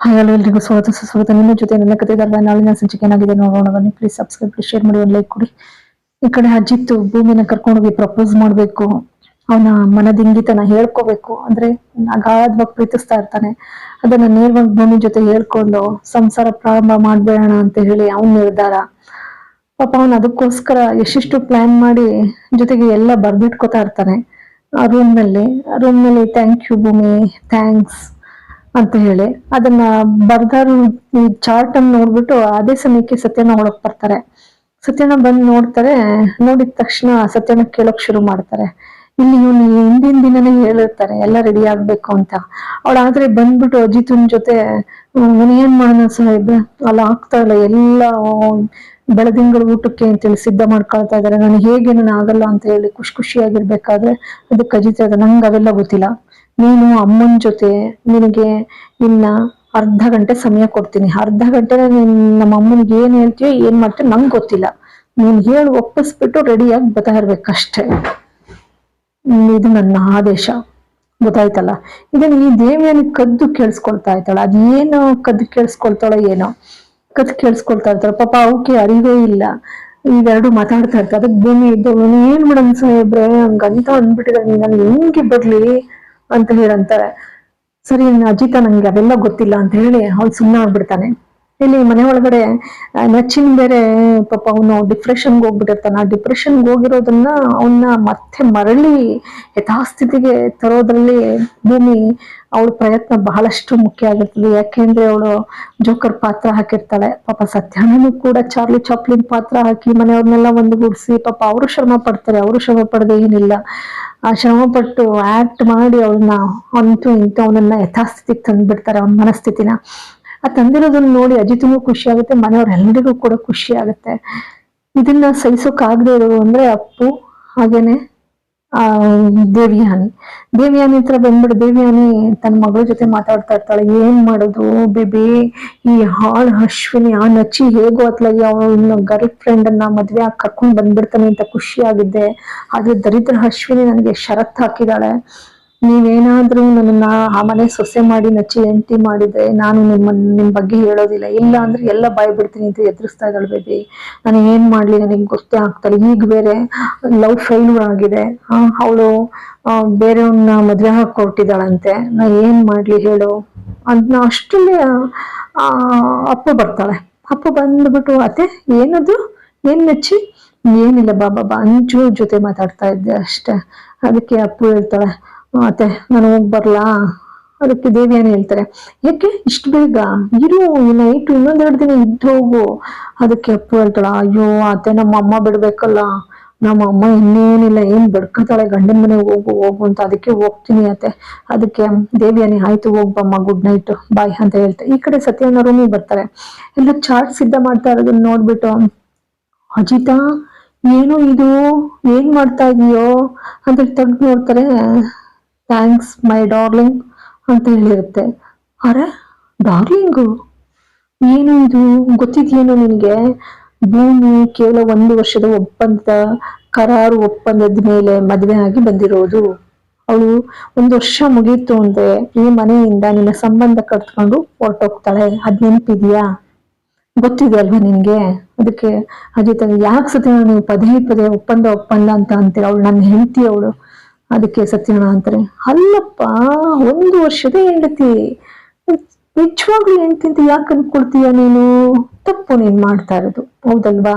Hi hello ಎಲ್ರಿಗೂ ಸ್ವಾಗತ, ಸುಸ್ವಾಗತ. ನಿಮ್ಮ ಜೊತೆ ನನ್ನ ಧಾರಾವಾಹಿ ನಾಳಿನ ಸಂಚಿಕೆ ಏನಾಗಿದೆ ನೋಡೋಣ ಬನ್ನಿ. ಪ್ಲೀಸ್ ಸಬ್ಸ್ಕ್ರೈಬ್ ಪ್ಲೀಸ್ ಶೇರ್ ಮಾಡಿ, ಒಂದು ಲೈಕ್ ಕೊಡಿ. ಈ ಕಡೆ ಅಜಿತ್ ಭೂಮಿನ ಕರ್ಕೊಂಡೋಗಿ ಪ್ರಪೋಸ್ ಮಾಡ್ಬೇಕು. ಅವನ ಮನದಿಂಗಿತನ ಹೇಳ್ಕೋಬೇಕು. ಅಂದ್ರೆ ಅಗಾಧವಾಗಿ ಪ್ರೀತಿಸ್ತಾ ಇರ್ತಾನೆ. ಅದನ್ನ ನೇರವಾಗಿ ಭೂಮಿ ಜೊತೆ ಹೇಳ್ಕೊಂಡು ಸಂಸಾರ ಪ್ರಾರಂಭ ಮಾಡ್ಬೇಡೋಣ ಅಂತ ಹೇಳಿ ಅವನ್ ನಿರ್ಧಾರ. ಪಾಪ ಅವನ್ ಅದಕ್ಕೋಸ್ಕರ ಎಷ್ಟೆಷ್ಟು ಪ್ಲಾನ್ ಮಾಡಿ ಜೊತೆಗೆ ಎಲ್ಲ ಬರ್ದಿಟ್ಕೋತಾ ಇರ್ತಾನೆ. ಆ ರೂಮ್ನಲ್ಲಿ. ರೂಮ್ನಲ್ಲಿ ಥ್ಯಾಂಕ್ ಯು ಭೂಮಿ ಥ್ಯಾಂಕ್ಸ್ ಅಂತ ಹೇಳಿ. ಅದನ್ನ ಬರ್ದಾರು ಈ ಚಾರ್ಟ್ ಅನ್ನು ನೋಡ್ಬಿಟ್ಟು ಅದೇ ಸಮಯಕ್ಕೆ ಸತ್ಯನ ಒಳಗ್ ಬರ್ತಾರೆ. ಸತ್ಯನ ಬಂದ್ ನೋಡ್ತಾರೆ, ನೋಡಿದ ತಕ್ಷಣ ಸತ್ಯನ ಕೇಳಕ್ ಶುರು ಮಾಡ್ತಾರೆ. ಇಲ್ಲಿ ಇವನು ಹಿಂದಿನ ದಿನನೇ ಹೇಳಿರ್ತಾರೆ ಎಲ್ಲ ರೆಡಿ ಆಗ್ಬೇಕು ಅಂತ. ಅವಳಾದ್ರೆ ಬಂದ್ಬಿಟ್ಟು ಅಜಿತನ್ ಜೊತೆ ಇವನು ಏನ್ ಮಾಡೋಣ ಸಾಹೇಬ್? ಅಲ್ಲ, ಆಗ್ತಾ ಇಲ್ಲ, ಎಲ್ಲ ಬೆಳದಿಂಗಳ ಊಟಕ್ಕೆ ಅಂತೇಳಿ ಸಿದ್ಧ ಮಾಡ್ಕೊಳ್ತಾ ಇದ್ದಾರೆ ನಾನು ಹೇಗೆ, ನಾನು ಆಗಲ್ಲ ಅಂತ ಹೇಳಿ ಖುಷಿ ಖುಷಿಯಾಗಿರ್ಬೇಕಾದ್ರೆ ಅದಕ್ಕೆ ಅಜಿತ್ ಅದ ನಂಗೆ ಅವೆಲ್ಲ ಗೊತ್ತಿಲ್ಲ. ನೀನು ಅಮ್ಮನ ಜೊತೆ ನಿನಗೆ ಇನ್ನ ಅರ್ಧ ಗಂಟೆ ಸಮಯ ಕೊಡ್ತೀನಿ. ಅರ್ಧ ಗಂಟೆ ನೀನ್ ನಮ್ಮ ಅಮ್ಮನಿಗೆ ಏನ್ ಹೇಳ್ತೀಯೋ ಏನ್ ಮಾಡ್ತೀಯೋ ನಂಗ್ ಗೊತ್ತಿಲ್ಲ. ನೀನ್ ಹೇಳಿ, ಒಪ್ಪಿಸ್ಬಿಟ್ಟು ರೆಡಿಯಾಗಿ ಬರ್ತಾ ಇರ್ಬೇಕಷ್ಟೇ. ಇದು ನನ್ನ ಆದೇಶ. ಗೊತ್ತಾಯ್ತಲ್ಲ? ಇದನ್ನ ಈ ದೇವಿಯನ್ನು ಕದ್ದು ಕೇಳಿಸ್ಕೊಳ್ತಾ ಇರ್ತಾಳ ಅದೇನು ಕದ್ದು ಕೇಳಿಸ್ಕೊಳ್ತಾಳ ಏನೋ? ಕದ್ದು ಕೇಳಿಸ್ಕೊಳ್ತಾ ಇರ್ತಾಳ ಪಾಪ ಅವಕ್ಕೆ ಅರಿವೇ ಇಲ್ಲ. ಇವೆರಡು ಮಾತಾಡ್ತಾ ಇರ್ತಾರೆ. ಅದಕ್ಕೆ ಭೂಮಿ ಇದ್ದವನು ಏನ್ ಮೇಡಮ್ ಸಾಹೇಬ್ರೆ, ಹಂಗಂತ ಅಂದ್ಬಿಟ್ಟಿದ್ರೆ. ನಾನು ಹೆಂಗೆ ಬರ್ಲಿ? ಅಂತ ಹೇಳಂತಾರೆ. ಸರಿ ಅಜಿತ ನಂಗೆ ಅವೆಲ್ಲ ಗೊತ್ತಿಲ್ಲ ಅಂತ ಹೇಳಿ ಅವ್ನು ಸುಮ್ಮನೆ ಆಗ್ಬಿಡ್ತಾನೆ. ಇಲ್ಲಿ ಮನೆ ಒಳಗಡೆ ನೆಚ್ಚಿನ ಬೇರೆ, ಪಾಪ ಅವನು ಡಿಪ್ರೆಷನ್ಗೆ ಹೋಗ್ಬಿಟ್ಟಿರ್ತಾನೆ. ಆ ಡಿಪ್ರೆಷನ್ಗೆ ಹೋಗಿರೋದನ್ನ ಅವನ್ನ ಮತ್ತೆ ಮರಳಿ ಯಥಾಸ್ಥಿತಿಗೆ ತರೋದ್ರಲ್ಲಿ ಭೂಮಿ ಅವಳ ಪ್ರಯತ್ನ ಬಹಳಷ್ಟು ಮುಖ್ಯ ಆಗಿರ್ತದೆ. ಯಾಕೆಂದ್ರೆ ಅವಳು ಜೋಕರ್ ಪಾತ್ರ ಹಾಕಿರ್ತಾಳೆ. ಪಾಪ ಸತ್ಯಾನೂ ಕೂಡ ಚಾರ್ಲಿ ಚಾಪ್ಲಿನ್ ಪಾತ್ರ ಹಾಕಿ ಮನೆಯವ್ರನ್ನೆಲ್ಲ ಒಂದುಗೂಡಿಸಿ, ಪಾಪ ಅವರು ಶ್ರಮ ಪಡ್ತಾರೆ, ಅವರು ಶ್ರಮ ಪಡದೆ ಏನಿಲ್ಲ. ಆ ಶ್ರಮ ಪಟ್ಟು ಆಕ್ಟ್ ಮಾಡಿ ಅವಳನ್ನ ಅಂತೂ ಇಂತೂ ಅವನನ್ನ ಯಥಾಸ್ಥಿತಿಗೆ ತಂದ್ಬಿಡ್ತಾರೆ, ಅವನ ಮನಸ್ಥಿತಿನ. ಆ ತಂದಿರೋದನ್ನ ನೋಡಿ ಅಜಿತ್ಗೂ ಖುಷಿ ಆಗುತ್ತೆ ಮನೆಯವ್ರೆಲ್ಲರಿಗೂ ಕೂಡ ಖುಷಿ ಆಗುತ್ತೆ ಇದನ್ನ ಸಹಿಸೋಕ್ ಆಗದೆ ಇರೋದು ಅಂದ್ರೆ ಅಪ್ಪು, ಹಾಗೇನೆ, ಆ, ದೇವಿಯಾನಿ. ದೇವಿಯಾನಿ ಹತ್ರ ಬಂದ್ಬಿಟ್ಟು ದೇವಿಯಾನಿ ತನ್ನ ಮಗಳ ಜೊತೆ ಮಾತಾಡ್ತಾ ಇರ್ತಾಳೆ, ಏನ್ ಮಾಡೋದು, ಬೇಬಿ, ಈ ಹಾಳ್ ಅಶ್ವಿನಿ, ಆ ನಚ್ಚಿ ಹೇಗೋ ಅತ್ಲಾಗಿ ಅವನ ಗರ್ಲ್ ಫ್ರೆಂಡ್ ಅನ್ನ ಮದ್ವೆ ಆಗಿ ಕರ್ಕೊಂಡ್ ಬಂದ್ಬಿಡ್ತಾನೆ ಅಂತ ಖುಷಿ ಆಗಿದ್ದೆ ಆದ್ರೆ ದರಿದ್ರ ಅಶ್ವಿನಿ ನನಗೆ ಷರತ್ ಹಾಕಿದಾಳೆ. ನೀವೇನಾದ್ರೂ ನನ್ನನ್ನ ಆ ಮನೆ ಸೊಸೆ ಮಾಡಿ, ನಚ್ಚಿ ಎಂಟಿ ಮಾಡಿದ್ರೆ ನಾನು ನಿಮ್ಮ, ನಿಮ್ ಬಗ್ಗೆ ಹೇಳೋದಿಲ್ಲ. ಇಲ್ಲ ಅಂದ್ರೆ ಎಲ್ಲ ಬಾಯ್ ಬಿಡ್ತೀನಿ ಅಂತ ಎದುರಿಸ್ತಾ ಇದ್ದಾಳೆ ಬೇಬಿ ನಾನು ಏನ್ ಮಾಡ್ಲಿ? ನನಗೆ ಗೊತ್ತೇ ಆಗ್ತಾಳೆ ಈಗ ಬೇರೆ ಲವ್ ಫೇಲ್ಯೂರ್ ಆಗಿದೆ. ಅವಳು ಬೇರೆಯವ್ನ ಮದ್ವೆ ಹಾಕೊಟ್ಟಿದ್ದಾಳಂತೆ. ನಾ ಏನ್ ಮಾಡ್ಲಿ ಹೇಳು? ಅದನ್ನ ಅಷ್ಟಲ್ಲೇ ಆ, ಅಪ್ಪ ಬರ್ತಾಳೆ. ಅಪ್ಪ ಬಂದ್ಬಿಟ್ಟು, ಅತ್ತೆ, ಏನದು? ಏನ್ ನಚ್ಚಿ? ಏನಿಲ್ಲ ಬಾಬಾ ಅಂಜು ಜೊತೆ ಮಾತಾಡ್ತಾ ಇದ್ದೆ ಅಷ್ಟೇ. ಅದಕ್ಕೆ ಅಪ್ಪು ಹೇಳ್ತಾಳೆ ಮತ್ತೆ ನಾನು ಹೋಗ್ ಬರ್ಲಾ? ಅದಕ್ಕೆ ದೇವಿಯಾನ ಹೇಳ್ತಾರೆ. ಯಾಕೆ? ಇಷ್ಟು ಬೇಗ? ಇರು ನೈಟ್ ಇನ್ನೊಂದೆರಡು ದಿನ ಇದ್ದು ಹೋಗು. ಅದಕ್ಕೆ ಅಪ್ಪು ಹೇಳ್ತಾಳ, ಅಯ್ಯೋ, ಅತ್ತೆ, ನಮ್ಮ ಅಮ್ಮ ಬಿಡ್ಬೇಕಲ್ಲ. ನಮ್ಮ ಅಮ್ಮ ಇನ್ನೇನಿಲ್ಲ, ಏನ್ ಬಡ್ಕತಾಳೆ? ಗಂಡನ ಮನೆಗೆ ಹೋಗು ಹೋಗು ಅಂತ ಅದಕ್ಕೆ ಹೋಗ್ತೀನಿ ಅತ್ತೆ. ಅದಕ್ಕೆ ದೇವಿಯಾನಿ ಆಯ್ತು ಹೋಗ್ಬಮ್ಮ ಗುಡ್ ನೈಟ್ ಬಾಯ್ ಅಂತ ಹೇಳ್ತಾರೆ ಈ ಕಡೆ ಸತ್ಯನ ಬರ್ತಾರೆ. ಎಲ್ಲ ಚಾಟ್ ಸಿದ್ಧ ಮಾಡ್ತಾ ಇರೋದನ್ನ ನೋಡ್ಬಿಟ್ಟು, ಅಜಿತಾ, ಏನು ಇದು? ಏನ್ ಮಾಡ್ತಾ ಇದೀಯೋ? ಅಂತ ತೆಗ್ದು ನೋಡ್ತಾರೆ. ಥ್ಯಾಂಕ್ಸ್ ಮೈ ಡಾರ್ಲಿಂಗ್ ಅಂತ ಹೇಳಿರುತ್ತೆ. ಅರೆ ಡಾರ್ಲಿಂಗು ಏನು ಇದು? ಗೊತ್ತಿದೆಯೇನು ನಿನಗೆ? ಭೂಮಿ ಕೇವಲ ಒಂದು ವರ್ಷದ ಒಪ್ಪಂದ, ಕರಾರು ಒಪ್ಪಂದದ ಮೇಲೆ ಮದುವೆ ಆಗಿ ಬಂದಿರೋದು. ಅವಳು ಒಂದು ವರ್ಷ ಮುಗೀತು ಅಂದ್ರೆ ಈ ಮನೆಯಿಂದ ನಿನ್ನ ಸಂಬಂಧ ಕಟ್ಕೊಂಡು ಹೊರಟೋಗ್ತಾಳೆ. ಅದ್ ನೆನಪಿದ್ಯಾ? ಗೊತ್ತಿದೆ ಅಲ್ವಾ ನಿನ್ಗೆ? ಅದಕ್ಕೆ ಅಜಿತ್ ಯಾಕೆ ಸತಿ ನಾನು ಪದೇ ಪದೇ ಒಪ್ಪಂದ ಒಪ್ಪಂದ ಅಂತ ಅಂತೀರ? ಅವಳು ನನ್ನ ಹೆಂಡತಿ ಅವಳು. ಅದಕ್ಕೆ ಸತ್ಯನಾರಾಯಣ ಅಂತಾರೆ, ಅಲ್ಲಪ್ಪ, ಒಂದು ವರ್ಷದ ಹೆಂಡತಿ. ನಿಜವಾಗ್ಲೂ ಅಂತ ಯಾಕೆ ಅನ್ಕೊಳ್ತೀಯ ನೀನು? ತಪ್ಪು ನೀನ್ ಮಾಡ್ತಾ ಇರೋದು. ಹೌದಲ್ವಾ?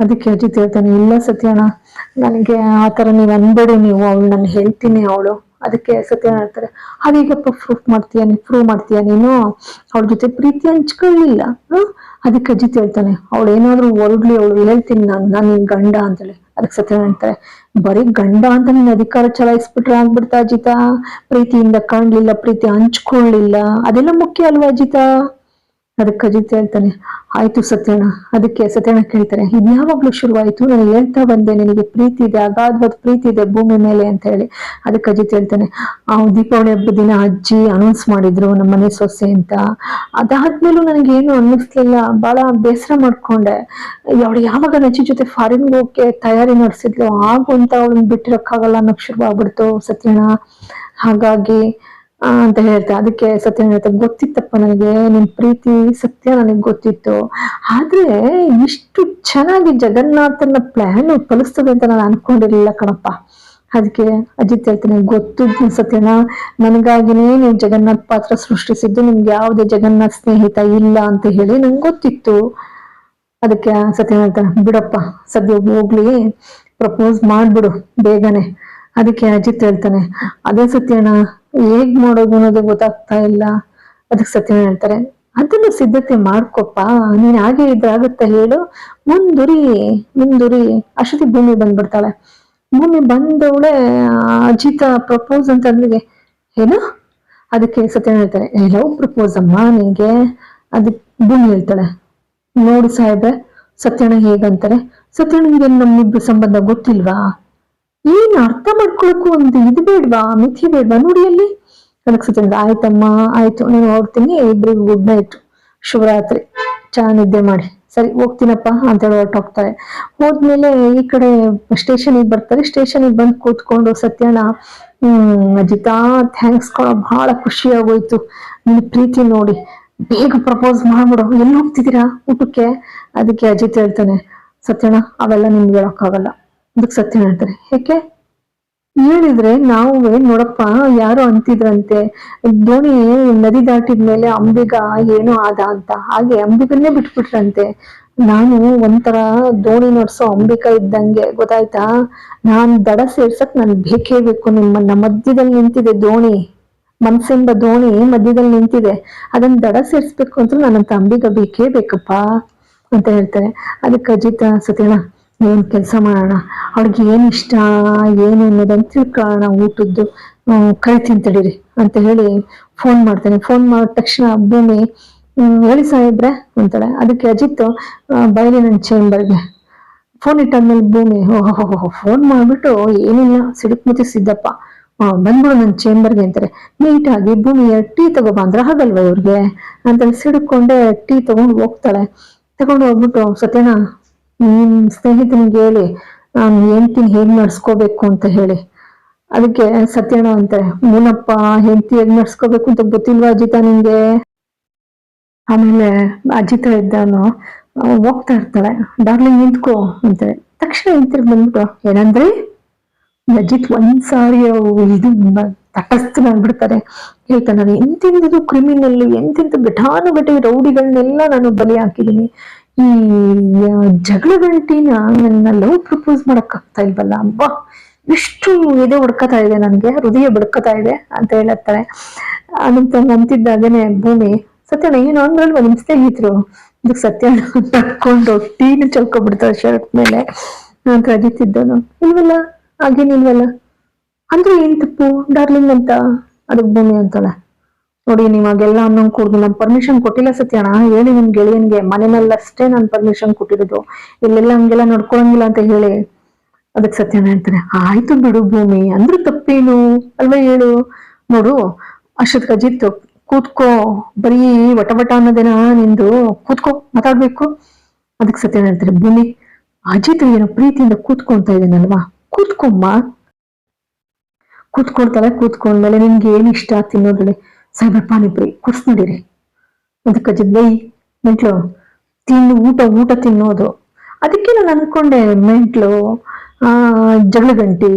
ಅದಕ್ಕೆ ಅಜಿತ್ ಹೇಳ್ತಾನೆ, ಇಲ್ಲ ಸತ್ಯಣ್ಣ, ನನಗೆ ಆ ತರ ನೀವ್ ಅನ್ಬೇಡಿ ನೀವು, ಅವಳು ನಾನು ಹೇಳ್ತೀನಿ ಅವಳು. ಅದಕ್ಕೆ ಸತ್ಯಣ್ಣ ಹೇಳ್ತಾರೆ ಅದೀಗಪ್ಪ ಪ್ರೂಫ್ ಮಾಡ್ತೀಯ ನೀ ಪ್ರೂವ್ ಮಾಡ್ತೀಯ ನೀನು? ಅವಳ ಜೊತೆ ಪ್ರೀತಿ ಹಂಚ್ಕೊಳ್ಳಿಲ್ಲ? ಅದಕ್ಕೆ ಅಜಿತ್ ಹೇಳ್ತಾನೆ, ಅವಳು ಏನಾದ್ರೂ ಹೊರಡ್ಲಿ, ಅವಳು ಹೇಳ್ತೀನಿ ನಾನು ನಾನು ನಿನ್ ಗಂಡ ಅಂತೇಳಿ. ಅದಕ್ಕೆ ಸತ್ಯ ಹೇಳ್ತಾರೆ, ಬರೀ ಗಂಡ ಅಂತ ನೀನ್ ಅಧಿಕಾರ ಚಲಾಯಿಸ್ಬಿಟ್ರೆ ಆಗ್ಬಿಡ್ತಾ ಅಜಿತ? ಪ್ರೀತಿಯಿಂದ ಕಾಣ್ಲಿಲ್ಲ, ಪ್ರೀತಿ ಹಂಚ್ಕೊಳ್ಲಿಲ್ಲ ಅದೆಲ್ಲ ಮುಖ್ಯ ಅಲ್ವಾ ಅಜಿತ? ಅದಕ್ಕೆ ಅಜಿತ್ ಹೇಳ್ತಾನೆ, ಆಯ್ತು ಸತ್ಯಣ್ಣ, ಅದಕ್ಕೆ ಸತ್ಯಣ್ಣ ಕೇಳ್ತಾರೆ ಇದು ಯಾವಾಗ್ಲೂ ಶುರುವಾಯ್ತು? ನಾನು ಹೇಳ್ತಾ ಬಂದೆ, ನಿನಗೆ ಪ್ರೀತಿ ಇದೆ, ಅಗಾಧವಾದ ಪ್ರೀತಿ ಇದೆ ಭೂಮಿ ಮೇಲೆ ಅಂತ ಹೇಳಿ. ಅದಕ್ಕೆ ಅಜಿತ್ ಹೇಳ್ತಾನೆ ಆ ದೀಪಾವಳಿ ಹಬ್ಬದ ದಿನ ಅಜ್ಜಿ ಅನೌನ್ಸ್ ಮಾಡಿದ್ರು ನಮ್ಮ ಮನೆ ಸೊಸೆ ಅಂತ. ಅದಾದ್ಮೇಲೂ ಏನು ಅನ್ನಿಸ್ಲಿಲ್ಲ ಬಹಳ ಬೇಸರ ಮಾಡ್ಕೊಂಡೆ. ಅವಳು ಯಾವಾಗ ನಜ್ಜಿ ಜೊತೆ ಫಾರಿನ್ ಹೋಗಕ್ಕೆ ತಯಾರಿ ನಡೆಸಿದ್ಲು ಆಗು ಅಂತ ಅವಳನ್ನ ಬಿಟ್ಟಿರಕ್ಕಾಗಲ್ಲ ಅನ್ನೋಕ್ ಶುರುವಾಗ್ಬಿಡ್ತು ಸತ್ಯಣ್ಣ. ಹಾಗಾಗಿ ಅಂತ ಹೇಳ್ತಾ. ಅದಕ್ಕೆ ಸತ್ಯ ಗೊತ್ತಿತ್ತಪ್ಪ ನನಗೆ, ನಿನ್ ಪ್ರೀತಿ ಸತ್ಯ ನನಗೆ ಗೊತ್ತಿತ್ತು. ಆದ್ರೆ ಇಷ್ಟು ಚೆನ್ನಾಗಿ ಜಗನ್ನಾಥನ ಪ್ಲಾನ್ ಫಲಿಸ್ತದೆ ಅಂತ ನಾನು ಅನ್ಕೊಂಡಿರ್ಲಿಲ್ಲ ಕಣಪ್ಪ. ಅದಕ್ಕೆ ಅಜಿತ್ ಹೇಳ್ತಾನೆ ಗೊತ್ತು ಸತ್ಯನ ನನಗಾಗಿನೇ ನೀವು ಜಗನ್ನಾಥ್ ಪಾತ್ರ ಸೃಷ್ಟಿಸಿದ್ದು, ನಿಮ್ಗೆ ಯಾವುದೇ ಜಗನ್ನಾಥ್ ಸ್ನೇಹಿತ ಇಲ್ಲ ಅಂತ ಹೇಳಿ ನಂಗೆ ಗೊತ್ತಿತ್ತು. ಅದಕ್ಕೆ ಸತ್ಯನ ಹೇಳ್ತಾನೆ, ಬಿಡಪ್ಪ ಸದ್ಯ ಹೋಗ್ಲಿ ಪ್ರಪೋಸ್ ಮಾಡ್ಬಿಡು, ಬೇಗನೆ. ಅದಕ್ಕೆ ಅಜಿತ್ ಹೇಳ್ತಾನೆ, ಅದೇ ಸತ್ಯಣ್ಣ, ಹೇಗ್ ಮಾಡೋದು ಅನ್ನೋದು ಗೊತ್ತಾಗ್ತಾ ಇಲ್ಲ. ಅದಕ್ಕೆ ಸತ್ಯಣ್ಣ ಹೇಳ್ತಾರೆ, ಅದನ್ನು ಸಿದ್ಧತೆ ಮಾಡ್ಕೊಪ್ಪ, ನೀನ್ ಹಾಗೆ ಇದಾಗುತ್ತಾ ಹೇಳು. ಮುಂದುರಿ ಮುಂದುರಿ. ಅಷ್ಟೊತ್ತಿಗೆ ಭೂಮಿ ಬಂದ್ಬಿಡ್ತಾಳೆ. ಭೂಮಿ ಬಂದವಳೆ ಅಜಿತ ಪ್ರಪೋಸ್ ಅಂತ ಅಂದ್ಲಿಗೆ ಏನು? ಅದಕ್ಕೆ ಸತ್ಯ ಹೇಳ್ತಾರೆ ಲವ್ ಪ್ರಪೋಸ್ ಅಮ್ಮ ನಿಂಗೆ. ಅದಕ್ಕೆ ಭೂಮಿ ಹೇಳ್ತಾಳೆ, ನೋಡು ಸಾಹೇಬ್ರೆ, ಸತ್ಯಣ್ಣ ಹೇಗಂತಾರೆ. ಸತ್ಯಣ್ಣಂಗೆ ನಮ್ಮಿಬ್ರು ಸಂಬಂಧ ಗೊತ್ತಿಲ್ವಾ? ಏನ್ ಅರ್ಥ ಮಾಡ್ಕೊಳಕ್ಕೂ ಒಂದು ಇದು ಬೇಡ್ವಾ? ಮಿಥಿ ಬೇಡ್ವಾ? ನೋಡಿ ಅಲ್ಲಿ. ಸತ್ಯಣ್ಣ ಆಯ್ತಮ್ಮ, ಆಯ್ತು. ನಾನು ಹೊರಡ್ತೀನಿ ಇಬ್ರಿಗೂ ಗುಡ್ ನೈಟ್ ಶುಭರಾತ್ರಿ. ಚಾ ನಿದ್ದೆ ಮಾಡಿ. ಸರಿ, ಹೋಗ್ತೀನಪ್ಪ ಅಂತ ಹೇಳಿ ಹೊರಟೋಗ್ತಾರೆ ಹೋದ್ಮೇಲೆ ಈ ಕಡೆ ಸ್ಟೇಷನಿಗೆ ಬರ್ತಾರೆ. ಸ್ಟೇಷನಿಗೆ ಬಂದು ಕೂತ್ಕೊಂಡು ಸತ್ಯಣ್ಣ ಹ್ಮ್, ಅಜಿತಾ ಥ್ಯಾಂಕ್ಸ್ ಕೊಡೋ ಬಹಳ ಖುಷಿ ಆಗೋಯ್ತು ನಿನ್ನ ಪ್ರೀತಿ ನೋಡಿ. ಬೇಗ ಪ್ರಪೋಸ್ ಮಾಡ್ಬಿಡು. ಎಲ್ಲಿ ಹೋಗ್ತಿದ್ದೀರಾ ಊಟಕ್ಕೆ? ಅದಕ್ಕೆ ಅಜಿತ್ ಹೇಳ್ತಾನೆ ಸತ್ಯಣ್ಣ ಅವೆಲ್ಲ ನಿಮ್ಗೆ ಹೇಳಕ್ಕಾಗಲ್ಲ. ಅದಕ್ಕೆ ಸತ್ಯ ಹೇಳ್ತಾರೆ. ಯಾಕೆ? ಹೇಳಿದ್ರೆ ನಾವು ನೋಡಪ್ಪ? ಯಾರು ಅಂತಿದ್ರಂತೆ. ದೋಣಿ ನದಿ ದಾಟಿದ್ಮೇಲೆ ಅಂಬಿಗ ಏನು ಆದ ಅಂತ. ಹಾಗೆ ಅಂಬಿಗನ್ನೇ ಬಿಟ್ಬಿಟ್ರಂತೆ. ನಾನು ಒಂಥರ ದೋಣಿ ನಡ್ಸೋ ಅಂಬಿಕ ಇದ್ದಂಗೆ, ಗೊತ್ತಾಯ್ತಾ? ನಾನ್ ದಡ ಸೇರ್ಸಕ್ ನನ್ ಬೇಕೇ ಬೇಕು. ನಿಮ್ಮನ್ನ ಮಧ್ಯದಲ್ಲಿ ನಿಂತಿದೆ ದೋಣಿ. ಮನ್ಸೆಂಬ ದೋಣಿ ಮಧ್ಯದಲ್ಲಿ ನಿಂತಿದೆ. ಅದನ್ನ ದಡ ಸೇರ್ಸ್ಬೇಕು ಅಂತ ನನ್ನಂತ ಅಂಬಿಗ ಬೇಕೇ ಬೇಕಪ್ಪ ಅಂತ ಹೇಳ್ತಾರೆ. ಅದಕ್ಕೆ ಅಜಿತ, ಸತ್ಯಣ್ಣ ಏನ್ ಕೆಲಸ ಮಾಡೋಣ? ಅವ್ಳಿಗೆ ಏನು ಇಷ್ಟ, ಏನು ಅನ್ನೋದಂತ ತಿಳ್ಕೊಳ್ಳೋಣ ಊಟದ್ದು. ಕರಿತೀನಿ ತಡೀರಿ ಅಂತ ಹೇಳಿ ಫೋನ್ ಮಾಡ್ತಾನೆ. ಫೋನ್ ಮಾಡಿದ ತಕ್ಷಣ ಭೂಮಿ ಹೇಳಿ ಸಾಯಿದ್ರೆ ಅಂತಾಳೆ ಅದಕ್ಕೆ ಅಜಿತ್ ಬಯಲಿ ನನ್ನ ಚೇಂಬರ್ಗೆ ಫೋನ್ ಇಟ್ಟಾದ್ಮೇಲೆ ಭೂಮಿ ಓಹೋ ಫೋನ್ ಮಾಡ್ಬಿಟ್ಟು ಏನಿಲ್ಲ, ಸಿಡುಕ್ ಮುಚ್ಚಿ ಸಿದ್ದಪ್ಪ. ಬಂದ್ಬಿಡು ನನ್ನ ಚೇಂಬರ್ಗೆ ಅಂತಾರೆ. ನೀಟಾಗಿ ಭೂಮಿ ಟೀ ತಗೋಬಾ ಅಂದ್ರೆ ಹಾಗಲ್ವಾ ಇವ್ರಿಗೆ? ಅಂತ ಸಿಡುಕೊಂಡೆ ಟೀ ತಗೊಂಡು ಹೋಗ್ತಾಳೆ. ತಗೊಂಡು ಹೋಗ್ಬಿಟ್ಟು ಸತ್ಯನ ನಿಮ್ ಸ್ನೇಹಿತನಿಗೆ ಹೇಳಿ, ನಾನು ಹೆಂಡ್ತಿನ ಹೇಗ್ ನಡ್ಸ್ಕೋಬೇಕು ಅಂತ ಹೇಳಿ. ಅದಕ್ಕೆ ಸತ್ಯಣ್ಣ ಅಂತಾರೆ ಮೂನಪ್ಪ, ಹೆಂಡತಿ ಹೇಗ್ ನಡ್ಸ್ಕೋಬೇಕು ಅಂತ ಗೊತ್ತಿಲ್ವಾ ಅಜಿತ ನಿಂಗೆ? ಆಮೇಲೆ ಅಜಿತ ಇದ್ದಾನು ಹೋಗ್ತಾ ಇರ್ತಾಳೆ, ಡಾರ್ಲಿಂಗ್ ನಿಂತ್ಕೋ ಅಂತ. ತಕ್ಷಣ ಹಿಂತಿರುಗಿ ಬಂದ್ಬಿಟ್ಟು, ಏನಂದ್ರಿ? ಅಜಿತ್ ಒಂದ್ಸಾರಿ ಇದು ತಟಸ್ಥನಾಗ್ಬಿಡ್ತಾರೆ ಹೇಳ್ತಾನೆ, ನಾನು ಎಂತೆಂಥದ್ದು ಕ್ರಿಮಿನಲ್ ಎಂತೆಂಥ ಘಟಾನುಘಟಿ ರೌಡಿಗಳನ್ನೆಲ್ಲ ನಾನು ಬಲಿ ಹಾಕಿದ್ದೀನಿ. ಈ ಜಗಳಗಂಟಿನ ಜಗಳ ಗಂಟಿನ ನನ್ನ ಲವ್ ಪ್ರಪೋಸ್ ಮಾಡಕ್ ಆಗ್ತಾ ಇಲ್ವಲ್ಲ ಅಬ್ಬಾ. ಎಷ್ಟು ಇದು ಹುಡ್ಕತಾ ಇದೆ ನನ್ಗೆ, ಹೃದಯ ಬಡ್ಕತಾ ಇದೆ ಅಂತ ಹೇಳತ್ತಾರೆ. ಅನಂತ ಅಂತಿದ್ದಾಗನೆ, ಭೂಮಿ, ಸತ್ಯಣ್ಣ, ಏನು ಅಂದ್ರಲ್ವ ನಿಮ್ ಸ್ನೇಹಿತರು? ಇದಕ್ಕೆ ಸತ್ಯಣ್ಣ ತಕ್ಕೊಂಡು ಟೀನ ಚಲ್ಕೊಬಿಡ್ತಾರೆ ಶರ್ಟ್ ಮೇಲೆ. ಅಂತ ಅಜಿತಿದ್ದನು ಇಲ್ವಲ್ಲ? ಹಾಗೇನಿಲ್ವಲ್ಲ ಅಂದ್ರೆ ಏನ್ ತಪ್ಪು? ಡಾರ್ಲಿಂಗ್ ಅಂತ? ಅದಕ್ಕೆ ಭೂಮಿ ಅಂತಾಳೆ. ನೋಡಿ ನೀವಾಗೆಲ್ಲ ಅನ್ನೋ ಕೂಡ್ದು ನಾನು ಪರ್ಮಿಷನ್ ಕೊಟ್ಟಿಲ್ಲ ಸತ್ಯಣ್ಣ ಹೇಳಿ ನಿಮ್ ಗೆಳೆಯನ್ಗೆ, ಮನೆಯಲ್ಲಷ್ಟೇ ನಾನು ಪರ್ಮಿಷನ್ ಕೊಟ್ಟಿರೋದು. ಇಲ್ಲೆಲ್ಲ ಹಂಗೆಲ್ಲ ನಡ್ಕೊಳಂಗಿಲ್ಲ ಅಂತ ಹೇಳಿ. ಅದಕ್ಕೆ ಸತ್ಯನ ಹೇಳ್ತಾರೆ ಆಯ್ತು ಬಿಡು ಭೂಮಿ, ಅಂದ್ರೆ ತಪ್ಪೇನು? ಅಲ್ವಾ ಹೇಳು? ನೋಡು ಅಷ್ಟೊತ್ ಅಜಿತ್ ಕೂತ್ಕೋ, ಬರೀ ವಟ ವಟ ಅನ್ನೋದೇನ ನಿಂದು? ಕೂತ್ಕೋ, ಮಾತಾಡ್ಬೇಕು? ಅದಕ್ಕೆ ಸತ್ಯಣ್ಣ ಹೇಳ್ತಾರೆ ಭೂಮಿ, ಅಜಿತ್ ಏನೋ ಪ್ರೀತಿಯಿಂದ ಕೂತ್ಕೊಂತ ಇದೇನಲ್ವಾ ಕೂತ್ಕೊಮ್ಮ ಕೂತ್ಕೊಳ್ತಾಳೆ, ಕೂತ್ಕೊಂಡ್ಮೇಲೆ ನಿನ್ಗೆ ಏನ್ ಇಷ್ಟ ತಿನ್ನೋದ್ರಲ್ಲಿ? ಸಾಹೇಬ್ರ ಪಾನಿಪುರಿ ಕುಡ್ಸ್ ನೋಡಿರಿ ಅದಕ್ಕೆ ಅಜಿತ್ ಬೈ ಮೆಂಟ್ಲು ತಿನ್ನು ಊಟ ಊಟ ತಿನ್ನೋದು ಅದಕ್ಕೆ ನಾನು ಅನ್ಕೊಂಡೆ ಮೆಂಟ್ಲು ಆ ಜಗಳಗಂಟಿ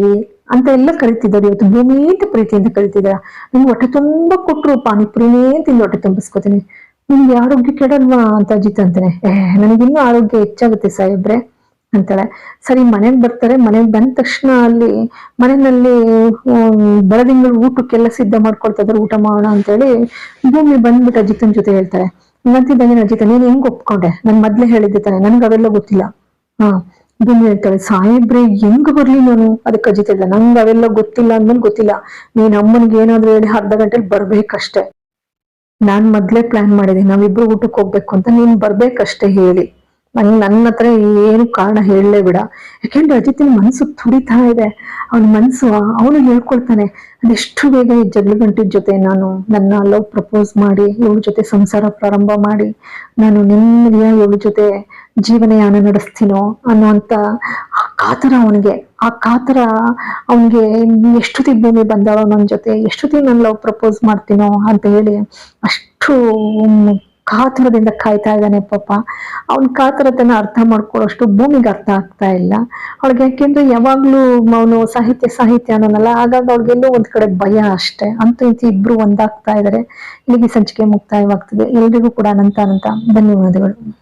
ಅಂತ ಎಲ್ಲ ಕರಿತಿದ್ದಾರೆ ಇವತ್ತು ಭೂಮಿ ಅಂತ ಪ್ರೀತಿಯಿಂದ ಕರಿತಿದ್ದಾರೆ ನಿಮ್ಗೆ ಹೊಟ್ಟೆ ತುಂಬಾ ಕೊಟ್ರು ಪಾನಿಪುರಿನೇ ತಿಂದು ಹೊಟ್ಟೆ ತುಂಬಿಸ್ಕೊತೀನಿ ನಿಮ್ಗೆ ಆರೋಗ್ಯ ಕೆಡಲ್ವಾ ಅಂತ ಅಜಿತ್ ಅಂತಾನೆ ಏ ನನಗಿನ್ನೂ ಆರೋಗ್ಯ ಹೆಚ್ಚಾಗುತ್ತೆ ಸಾಹೇಬ್ರೆ ಅಂತಾಳೆ. ಸರಿ, ಮನೆಗ್ ಬರ್ತಾರೆ. ಮನೆಗ್ ಬಂದ ತಕ್ಷಣ ಅಲ್ಲಿ, ಮನೆಯಲ್ಲಿ ಬೆಳದಿಂಗಳು ಊಟಕ್ಕೆಲ್ಲ ಸಿದ್ಧ ಮಾಡ್ಕೊಳ್ತಾ ಇದ್ರೆ ಊಟ ಮಾಡೋಣ ಅಂತೇಳಿ ಭೂಮಿ ಬಂದ್ಬಿಟ್ಟು ಅಜಿತನ್ ಜೊತೆ ಹೇಳ್ತಾರೆ. ಹಂಗಂತಿದ್ದಂಗೆ ಅಜಿತ, ನೀನ್ ಹೆಂಗ್ ಒಪ್ಕೊಂಡೆ? ನನ್ ಮೊದ್ಲೇ ಹೇಳಿದ್ದೆ ತಾನೆ ನನ್ಗೆ ಅವೆಲ್ಲ ಗೊತ್ತಿಲ್ಲ. ಹಾ, ಭೂಮಿ ಹೇಳ್ತಾಳೆ. ಸಾಹೇಬ್ರೆ, ಹೆಂಗ್ ಬರ್ಲಿ ನಾನು? ಅದಕ್ಕೆ ಅಜಿತ ಇಲ್ಲ ನಂಗೆ ಅವೆಲ್ಲ ಗೊತ್ತಿಲ್ಲ ಅಂದ್ಮೇಲೆ ಗೊತ್ತಿಲ್ಲ. ನೀನ್ ಅಮ್ಮನಿಗೆ ಏನಾದ್ರೂ ಹೇಳಿ ಅರ್ಧ ಗಂಟೆಲಿ ಬರ್ಬೇಕಷ್ಟೆ. ನಾನ್ ಮೊದ್ಲೇ ಪ್ಲಾನ್ ಮಾಡಿದೆ. ನಾವಿಬ್ರು ಊಟಕ್ಕೆ ಹೋಗ್ಬೇಕು ಅಂತ. ನೀನ್ ಬರ್ಬೇಕಷ್ಟೇ ಹೇಳಿ. ನಂಗೆ ನನ್ನ ಹತ್ರ ಏನು ಕಾರಣ ಹೇಳಲೇ ಬಿಡ. ಯಾಕೆಂದ್ರೆ ಅಜಿತಿನ ಮನಸ್ಸು ತುಡಿತಾ ಇದೆ. ಅವನ ಮನಸ್ಸು ಅವನು ಹೇಳ್ಕೊಳ್ತಾನೆ. ಅದೆಷ್ಟು ಬೇಗ ಈ ಜಗಳ ಜೊತೆ ನಾನು ನನ್ನ ಲವ್ ಪ್ರಪೋಸ್ ಮಾಡಿ, ಇವಳ ಜೊತೆ ಸಂಸಾರ ಪ್ರಾರಂಭ ಮಾಡಿ, ನಾನು ನೆಮ್ಮದಿಯ ಇವಳ ಜೊತೆ ಜೀವನಯಾನ ನಡೆಸ್ತೀನೋ ಆ ಕಾತರ ಅವನಿಗೆ, ಆ ಕಾತರ ಅವನಿಗೆ ಎಷ್ಟೊತ್ತಿಗೆ ಭೂಮಿ ಬಂದಾಳೋ ನನ್ನ ಜೊತೆ ಎಷ್ಟೊತ್ತಿಗೆ ನಾನು ಲವ್ ಪ್ರಪೋಸ್ ಮಾಡ್ತೀನೋ ಅಂತ ಹೇಳಿ ಅಷ್ಟು ಕಾತುರದಿಂದ ಕಾಯ್ತಾ ಇದ್ದಾನೆ ಪಾಪ. ಅವನ ಕಾತರತನ ಅರ್ಥ ಮಾಡ್ಕೊಳ್ಳೋಷ್ಟು ಭೂಮಿಗೆ ಅರ್ಥ ಆಗ್ತಾ ಇಲ್ಲ. ಅವಳಿಗೆ ಯಾಕೆಂದ್ರೆ ಯಾವಾಗ್ಲೂ ಅವನು ಸಾಹಿತ್ಯ ಸಾಹಿತ್ಯ ಅನ್ನೋನಲ್ಲ, ಹಾಗಾಗಿ ಅವ್ಳಿಗೆಲ್ಲೋ ಒಂದ್ ಕಡೆ ಭಯ ಅಷ್ಟೇ. ಅಂತ ಇಂತಿ ಇಬ್ರು ಒಂದಾಗ್ತಾ ಇದಾರೆ. ಇಲ್ಲಿಗೆ ಸಂಚಿಕೆ ಮುಕ್ತಾಯವಾಗ್ತದೆ. ಎಲ್ರಿಗೂ ಕೂಡ ಅನಂತ ಅನಂತ. ಧನ್ಯವಾದಗಳು.